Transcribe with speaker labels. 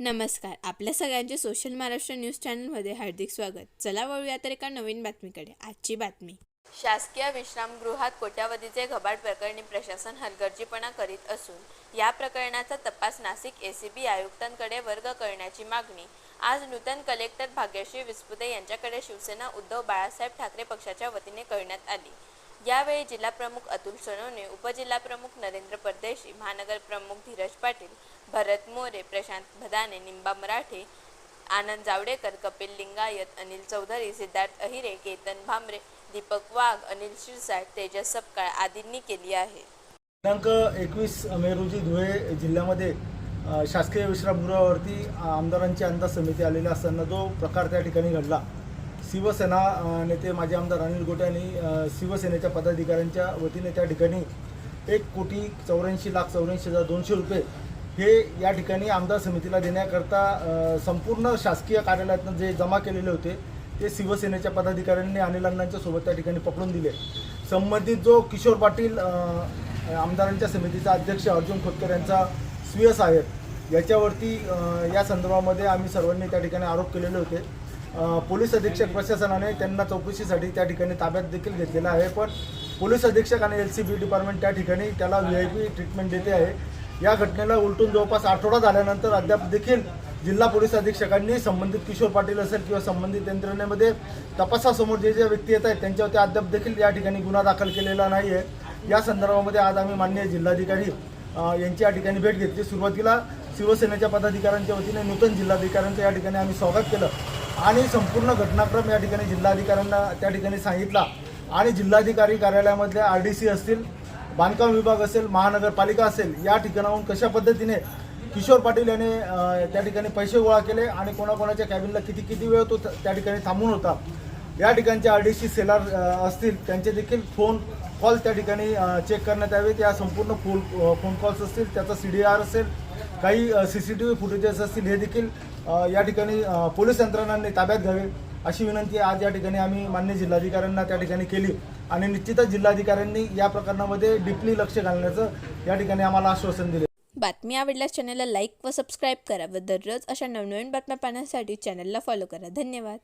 Speaker 1: नमस्कार. आपल्या सगळ्यांचे सोशल महाराष्ट्र न्यूज चॅनलमध्ये हार्दिक स्वागत. चला वळूया तर एका नवीन बातमीकडे. आजची बातमी. शासकीय विश्रामगृहात कोट्यावधीचे घबाड प्रकरणी प्रशासन हलगर्जीपणा करीत असून या प्रकरणाचा तपास नाशिक एसीबी आयुक्तांकडे वर्ग करण्याची मागणी. आज नूतन कलेक्टर भाग्यश्री विस्पुते यांच्याकडे शिवसेना उद्धव बाळासाहेब ठाकरे पक्षाच्या वतीने करण्यात आली. यावेळी जिल्हाप्रमुख अतुल सोनवणे उपजिल्हाप्रमुख नरेंद्र परदेशी महानगर प्रमुख धीरज पाटील भरत मोरे प्रशांत भदाने निंबा मराठे आनंद जावडेकर कपिल लिंगायत अनिल चौधरी सिद्धार्थ अहिरे केतन भांबरे दीपक वाघ अनिल शिरसाट तेजस सपकाळ आदींनी केली आहे.
Speaker 2: दिनांक एकवीस मे रोजी धुळे जिल्ह्यामध्ये शासकीय विश्रामगृहावरती आमदारांची अंदाज समिती आलेली असताना जो प्रकार त्या ठिकाणी घडला. शिवसेना नेते माजी आमदार अनिल गोटे यांनी शिवसेनेच्या पदाधिकाऱ्यांच्या वतीने त्या ठिकाणी एक कोटी चौऱ्याऐंशी लाख चौऱ्याऐंशी हजार दोनशे रुपये हे या ठिकाणी आमदार समितीला देण्याकरता संपूर्ण शासकीय कार्यालयातनं जे जमा केलेले होते ते शिवसेनेच्या पदाधिकाऱ्यांनी अनिल अण्णांच्या सोबत त्या ठिकाणी पकडून दिले. संबंधित जो किशोर पाटील आमदारांच्या समितीचा अध्यक्ष अर्जुन खोतकर यांचा स्वीय साहेब याच्यावरती या संदर्भामध्ये आम्ही सर्वांनी त्या ठिकाणी आरोप केलेले होते. पोलीस अधीक्षक प्रशासनाने त्यांना चौकशीसाठी त्या ठिकाणी ताब्यात देखील घेतलेला आहे. पण पोलीस अधीक्षक आणि एल सी बी डिपार्टमेंट त्या ठिकाणी त्याला व्ही आय पी ट्रीटमेंट देते आहे. या घटनेला उलटून जवळपास आठवडा झाल्यानंतर अद्याप देखील जिल्हा पोलीस अधीक्षकांनी संबंधित किशोर पाटील असेल किंवा संबंधित यंत्रणेमध्ये तपासासमोर जे जे व्यक्ती येत आहेत त्यांच्यावरती अद्याप देखील या ठिकाणी गुन्हा दाखल केलेला नाही आहे. या संदर्भामध्ये आज आम्ही माननीय जिल्हाधिकारी यांची या ठिकाणी भेट घेतली. सुरुवातीला शिवसेनेच्या पदाधिकाऱ्यांच्या वतीने नूतन जिल्हाधिकाऱ्यांचं या ठिकाणी आम्ही स्वागत केलं. आणि संपूर्ण घटनाक्रम या ठिकाणी जिल्हाधिकाऱ्यांना त्या ठिकाणी सांगितला. आणि जिल्हाधिकारी कार्यालयामधल्या आर डी सी असतील बांधकाम विभाग असेल महानगरपालिका असेल या ठिकाणाहून कशा पद्धतीने किशोर पाटील याने त्या ठिकाणी पैसे गोळा केले आणि कोणाकोणाच्या कॅबिनला किती किती वेळ तो त्या ठिकाणी थांबून होता. या ठिकाणचे आर डी सी सेलार असतील त्यांचे देखील फोन कॉल त्या ठिकाणी चेक करण्यात यावेत. या संपूर्ण फोन फोन कॉल्स असतील त्याचा सी डी आर असेल काही C C T V footages असतील हे देखील या ठिकाणी पोलीस यंत्रणांनी ताब्यात घ्यावे अशी विनंती आज या ठिकाणी आम्ही मान्य जिल्हाधिकाऱ्यांना त्या ठिकाणी केली. आणि निश्चितच जिल्हाधिकाऱ्यांनी या प्रकरणामध्ये डीपली लक्ष घालण्याचं या ठिकाणी आम्हाला आश्वासन दिले.
Speaker 1: बातमी आवडल्यास चॅनलला लाईक व सबस्क्राईब करा व दररोज अशा नवनवीन बातम्या पाहण्यासाठी चॅनलला फॉलो करा. धन्यवाद.